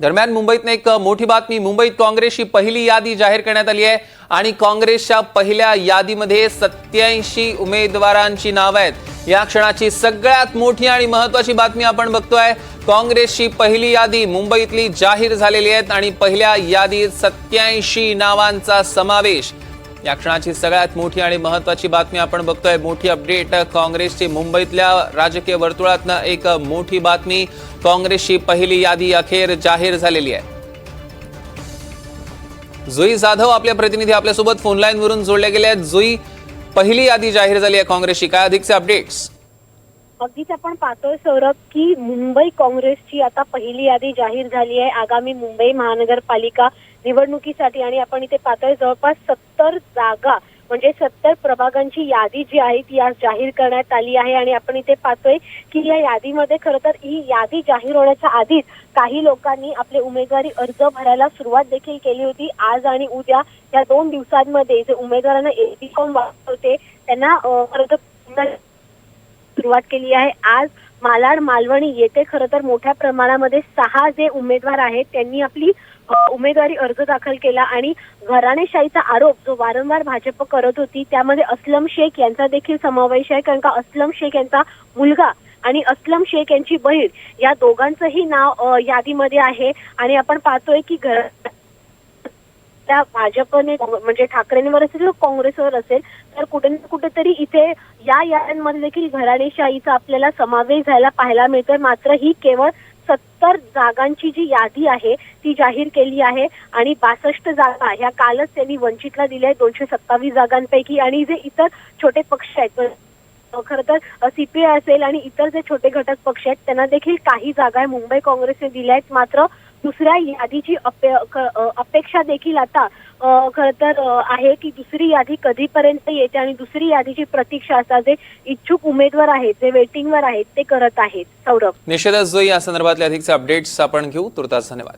दरम्यान मुंबईतनं एक मोठी बातमी. मुंबईत काँग्रेसची पहिली यादी जाहीर करण्यात आली आहे आणि काँग्रेसच्या पहिल्या यादीमध्ये सत्याऐंशी उमेदवारांची नावं आहेत. या क्षणाची सगळ्यात मोठी आणि महत्वाची बातमी आपण बघतोय. काँग्रेसची पहिली यादी मुंबईतली जाहीर झालेली आहेत आणि पहिल्या यादीत सत्याऐंशी नावांचा समावेश या क्षणाची सगळ्यात मोठी आणि महत्वाची बातमी आपण बघतोय. मोठी अपडेट काँग्रेसची मुंबईतल्या राजकीय वर्तुळातनं एक मोठी बातमी. काँग्रेसची पहिली यादी अखेर जाहीर झालेली आहे. जुई जाधव आपले प्रतिनिधी आपल्यासोबत फोनलाईन वरून जोडले गेले आहेत. जुई पहिली यादी जाहीर झाली आहे काँग्रेसची. काय अधिकचे अपडेट्स? अगदीच आपण पाहतोय सौरभ की मुंबई काँग्रेसची आता पहिली यादी जाहीर झाली आहे आगामी मुंबई महानगरपालिका निवडणुकीसाठी. आणि आपण इथे पाहतोय जवळपास सत्तर जागा म्हणजे सत्तर प्रभागांची यादी जी आहे ती आज जाहीर करण्यात आली आहे. आणि आपण इथे पाहतोय की या यादीमध्ये खरं तर ही यादी जाहीर होण्याच्या आधीच काही लोकांनी आपले उमेदवारी अर्ज भरायला सुरुवात देखील केली होती. आज आणि उद्या या दोन दिवसांमध्ये जे उमेदवारांना एबी फॉर्म होते त्यांना अर्ज खरं तर सुरुवात केली आहे. आज मालाड मालवणी येथे खरं तर मोठ्या प्रमाणामध्ये सहा जे उमेदवार आहेत त्यांनी आपली उमेदवारी अर्ज दाखल केला आणि घराणेशाहीचा आरोप जो वारंवार भाजप करत होती त्यामध्ये अस्लम शेख यांचा देखील समावेश आहे. कारण का अस्लम शेख यांचा मुलगा आणि अस्लम शेख यांची बहीण या दोघांचंही नाव यादीमध्ये आहे. आणि आपण पाहतोय की घर त्या भाजपने म्हणजे ठाकरेंवर असेल किंवा काँग्रेसवर असेल तर कुठे ना कुठेतरी इथे या यायांमध्ये देखील घराणेशाहीचा आपल्याला समावेश झाला पाहायला मिळतोय. मात्र ही केवळ सत्तर जागांची जी यादी आहे ती जाहीर केली आहे आणि बासष्ट जागा ह्या कालच त्यांनी वंचितला दिल्या आहेत. दोनशे सत्तावीस जागांपैकी आणि जे इतर छोटे पक्ष आहेत खर तर सीपीआय असेल आणि इतर जे छोटे घटक पक्ष आहेत त्यांना देखील काही जागा मुंबई काँग्रेसने दिल्या आहेत. मात्र दुसऱ्या यादीची अपेक्षा देखील आता खर तर आहे की दुसरी यादी कधीपर्यंत येते आणि दुसरी यादीची प्रतीक्षा असा जे इच्छुक उमेदवार आहेत जे वेटिंगवर आहेत ते करत आहेत. सौरभ. निश्चितच जुई या संदर्भातले अधिकचे अपडेट्स आपण घेऊ. तुर्तास धन्यवाद.